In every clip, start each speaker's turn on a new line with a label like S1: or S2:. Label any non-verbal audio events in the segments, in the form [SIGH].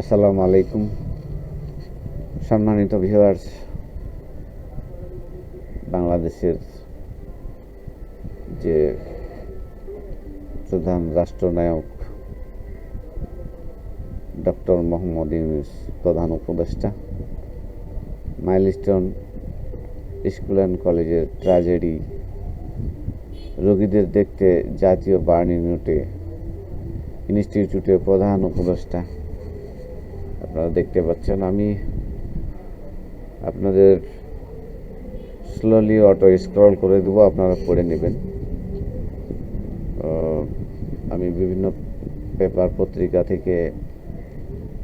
S1: আসসালামু আলাইকুম। সম্মানিত ভিউয়ার্স বাংলাদেশের যে প্রধান রাষ্ট্রনায়ক ডক্টর মোহাম্মদ ইউনুস প্রধান উপদেষ্টা, মাইলস্টোন স্কুল অ্যান্ড কলেজের ট্র্যাজেডি, রোগীদের দেখতে জাতীয় বার্ন ইউনিটে ইনস্টিটিউটের প্রধান উপদেষ্টা আপনারা দেখতে পাচ্ছেন, আমি আপনাদের স্লোলি অটো স্ক্রল করে দেবো, আপনারা পড়ে নেবেন। আমি বিভিন্ন পেপার পত্রিকা থেকে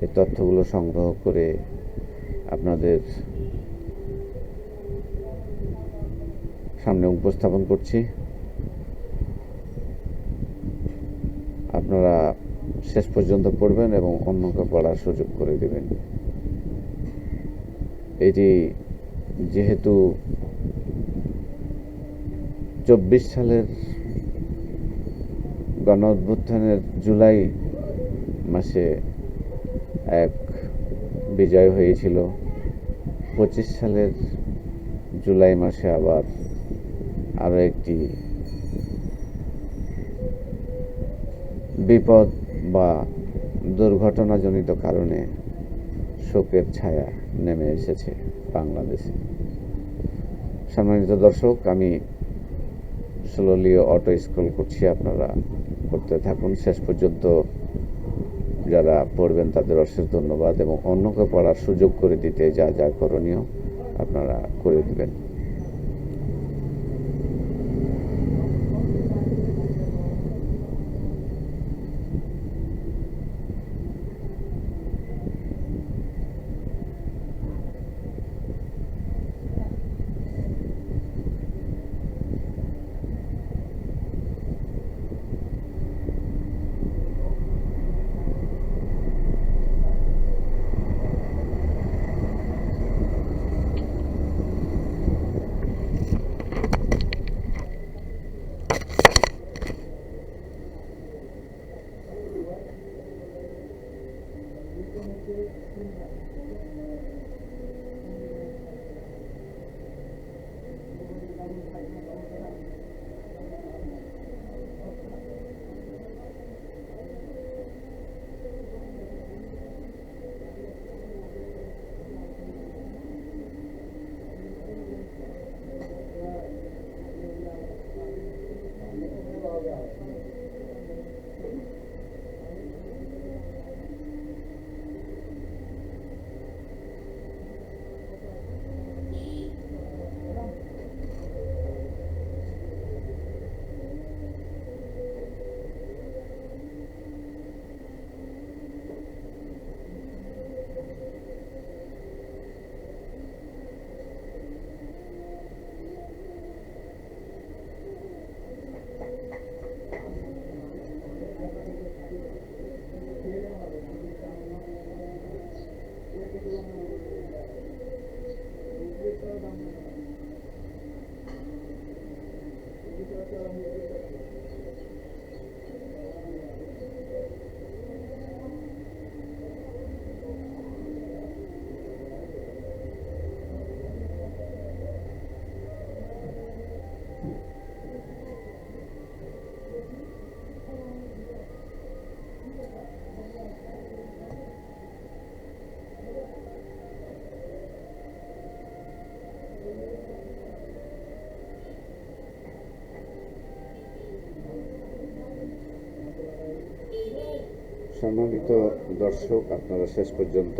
S1: এই তথ্যগুলো সংগ্রহ করে আপনাদের সামনে উপস্থাপন করছি। আপনারা শেষ পর্যন্ত পড়বেন এবং অন্যকে পড়ার সুযোগ করে দেবেন। এটি যেহেতু চব্বিশ সালের গণ অভ্যুত্থানের জুলাই মাসে এক বিজয় হয়েছিল, পঁচিশ সালের জুলাই মাসে আবার আরও একটি বিপদ বা দুর্ঘটনাজনিত কারণে শোকের ছায়া নেমে এসেছে বাংলাদেশে। সম্মানিত দর্শক, আমি স্লোলি অটো স্কুল করছি। আপনারা করতে থাকুন। শেষ পর্যন্ত যারা পড়বেন তাদের অশেষ ধন্যবাদ এবং অন্যকে পড়ার সুযোগ করে দিতে যা যা করণীয় আপনারা করে দিবেন। Thank you. সম্মানিত দর্শক, আপনারা শেষ পর্যন্ত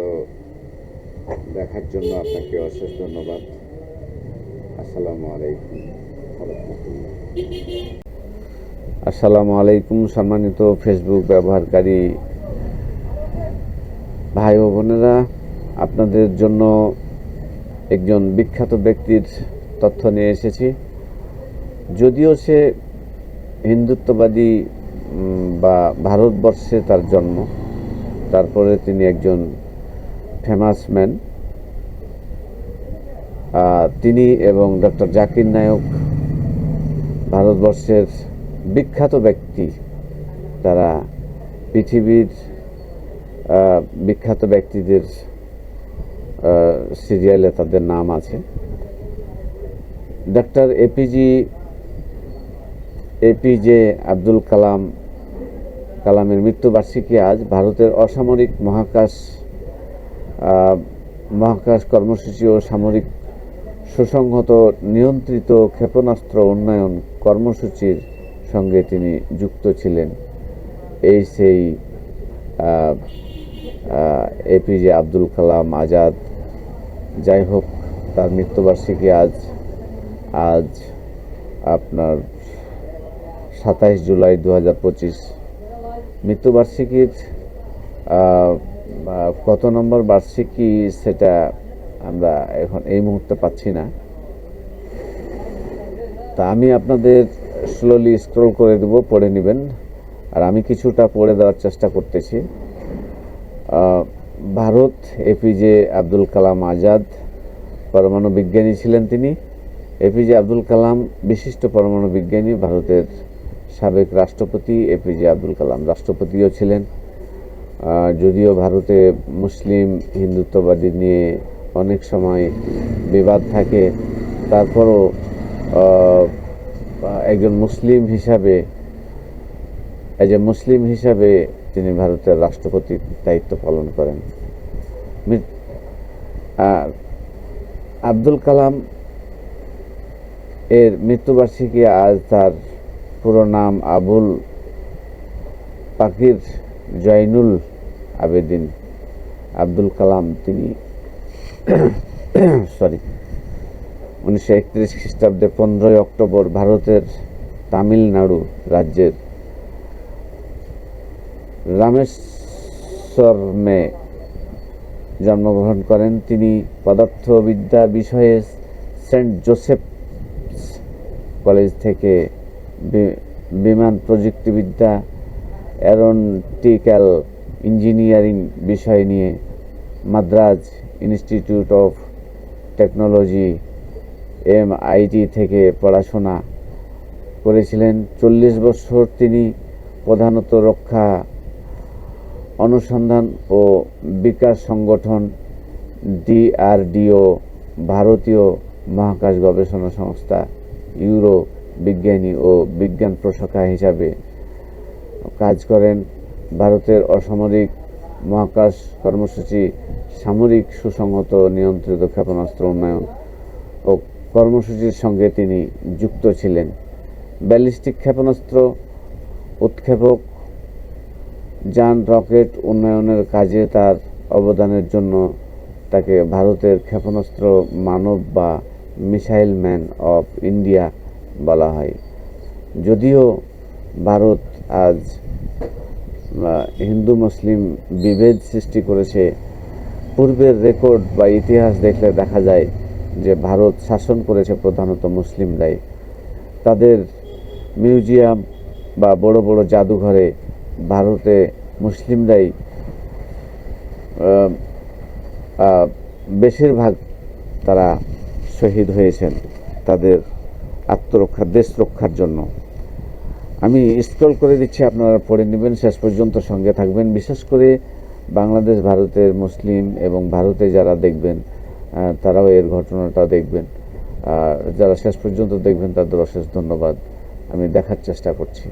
S1: দেখার জন্য আপনাকে অশেষ ধন্যবাদ। আসসালামু আলাইকুম আসসালামু আলাইকুম, সম্মানিত ফেসবুক ব্যবহারকারী ভাই ও বোনেরা। আপনাদের জন্য একজন বিখ্যাত ব্যক্তির তথ্য নিয়ে এসেছি। যদিও সে হিন্দুত্ববাদী বা ভারতবর্ষে তার জন্ম। তারপরে তিনি একজন ফেমাস ম্যান তিনি এবং ডক্টর জাকির নায়ক আহ, বিখ্যাত ব্যক্তিদের সিরিয়ালে তাদের নাম আছে। Doctor APG APJ Abdul Kalam কালামের মৃত্যুবার্ষিকী আজ ভারতের অসামরিক মহাকাশ মহাকাশ কর্মসূচি ও সামরিক সুসংহত নিয়ন্ত্রিত ক্ষেপণাস্ত্র উন্নয়ন কর্মসূচির সঙ্গে তিনি যুক্ত ছিলেন। এই সেই এপিজে আব্দুল কালাম আজাদ। যাই হোক, তার মৃত্যুবার্ষিকী আজ আজ আপনার সাতাইশ জুলাই দু হাজার পঁচিশ। মৃত্যুবার্ষিকীর কত নম্বর বার্ষিকী সেটা আমরা এখন এই মুহূর্তে পাচ্ছি না। তা আমি আপনাদের স্লোলি স্ক্রল করে দেব, পড়ে নেবেন। আর আমি কিছুটা পড়ে দেওয়ার চেষ্টা করতেছি। ভারত এপিজে আব্দুল কালাম আজাদ, পরমাণু বিজ্ঞানী ছিলেন তিনি। এপিজে আব্দুল কালাম, বিশিষ্ট পরমাণু বিজ্ঞানী, ভারতের সাবেক রাষ্ট্রপতি এপিজে আব্দুল কালাম। রাষ্ট্রপতিও ছিলেন। যদিও ভারতে মুসলিম হিন্দুত্ববাদী নিয়ে অনেক সময় বিবাদ থাকে, তারপরও একজন মুসলিম হিসাবে এজ এ মুসলিম হিসাবে তিনি ভারতের রাষ্ট্রপতির দায়িত্ব পালন করেন। আব্দুল কালাম এর মৃত্যুবার্ষিকী আজ তার পুরো নাম আবুল পাকির জয়নুল আবেদিন আব্দুল কালাম তিনি [CLEARS THROAT] সরি, উনিশশো একত্রিশ খ্রিস্টাব্দে পনেরোই অক্টোবর ভারতের তামিলনাড়ু রাজ্যের রামেশ্বরমে জন্মগ্রহণ করেন। তিনি পদার্থবিদ্যা বিষয়ে সেন্ট জোসেফ কলেজ থেকে বিমান প্রযুক্তিবিদ্যা অ্যারোনটিক্যাল ইঞ্জিনিয়ারিং বিষয় নিয়ে Madras institute of technology, MIT থেকে পড়াশোনা করেছিলেন। চল্লিশ বছর তিনি প্রধানত রক্ষা, অনুসন্ধান ও বিকাশ সংগঠন, ডিআরডিও, ভারতীয় মহাকাশ গবেষণা সংস্থা, ইউরো বিজ্ঞানী ও বিজ্ঞান প্রশাখা হিসাবে কাজ করেন। ভারতের অসামরিক মহাকাশ কর্মসূচি সামরিক সুসংহত নিয়ন্ত্রিত ক্ষেপণাস্ত্র উন্নয়ন ও কর্মসূচির সঙ্গে তিনি যুক্ত ছিলেন। ব্যালিস্টিক ক্ষেপণাস্ত্র উৎক্ষেপক, যান, রকেট উন্নয়নের কাজে তার অবদানের জন্য তাকে ভারতের ক্ষেপণাস্ত্র মানব বা মিসাইল ম্যান অফ ইন্ডিয়া বলা হয়। যদিও ভারত আজ হিন্দু মুসলিম বিভেদ সৃষ্টি করেছে, পূর্বের রেকর্ড বা ইতিহাস দেখলে দেখা যায় যে ভারত শাসন করেছে প্রধানত মুসলিমরাই। তাদের মিউজিয়াম বা বড় বড় জাদুঘরে ভারতে মুসলিমরাই বেশিরভাগ তারা শহীদ হয়েছেন। তাদের আত্মরক্ষা, দেশ রক্ষার জন্য। আমি স্ক্রল করে দিচ্ছি, আপনারা পড়ে নেবেন। শেষ পর্যন্ত সঙ্গে থাকবেন। বিশেষ করে বাংলাদেশ, ভারতের মুসলিম এবং ভারতে যারা দেখবেন তারাও এর ঘটনাটা দেখবেন। আর যারা শেষ পর্যন্ত দেখবেন তাদের অশেষ ধন্যবাদ। আমি দেখার চেষ্টা করছি।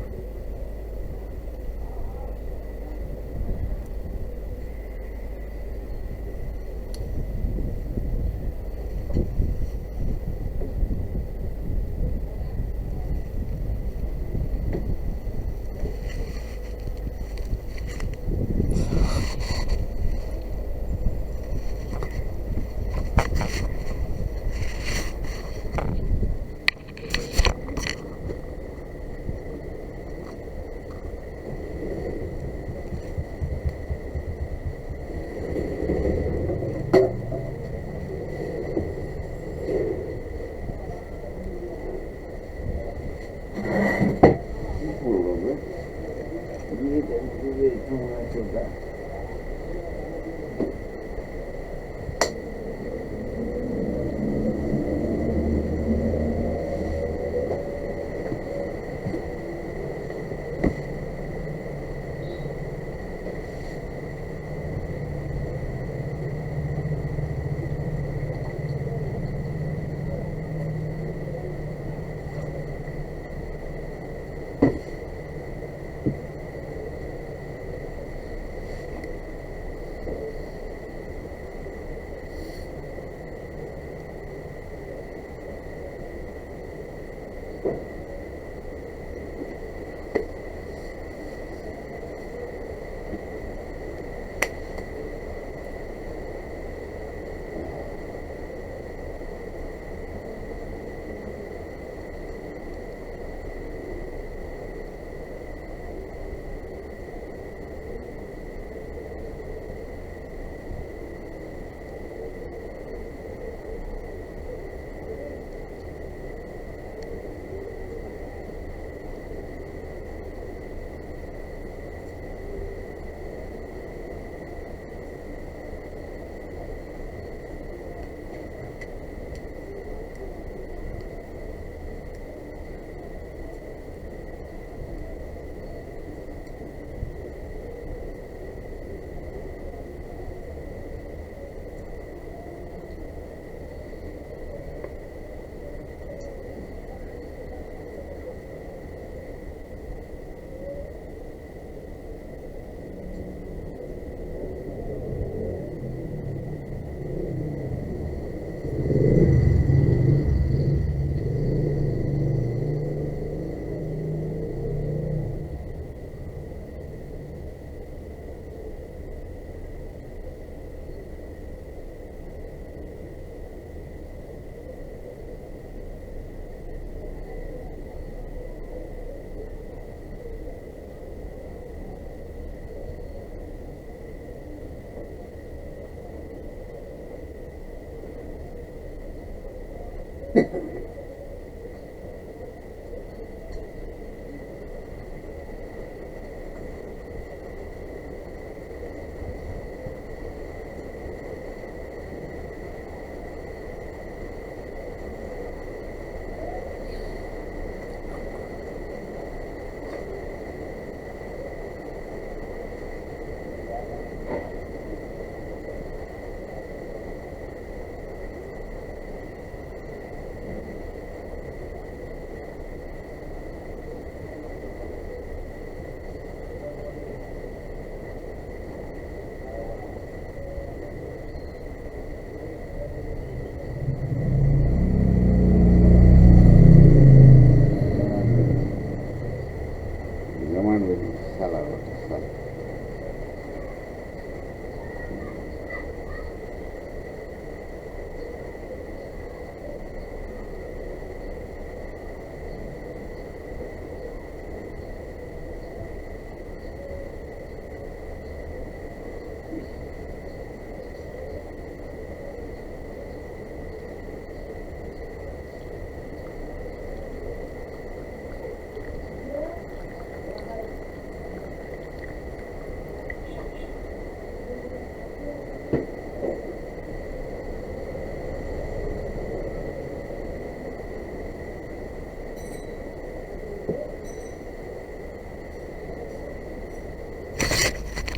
S1: 一个月挣了九百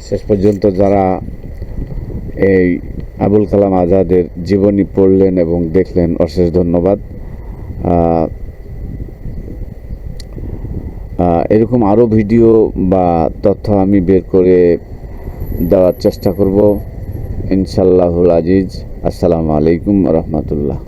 S1: শেষ পর্যন্ত যারা এই আবুল কালাম আজাদের জীবনী পড়লেন এবং দেখলেন, অশেষ ধন্যবাদ। এরকম আরও ভিডিও বা তথ্য আমি বের করে দেওয়ার চেষ্টা করব। ইনশাল্লাহুল আজিজ। আসসালামু আলাইকুম রহমতুল্লাহ।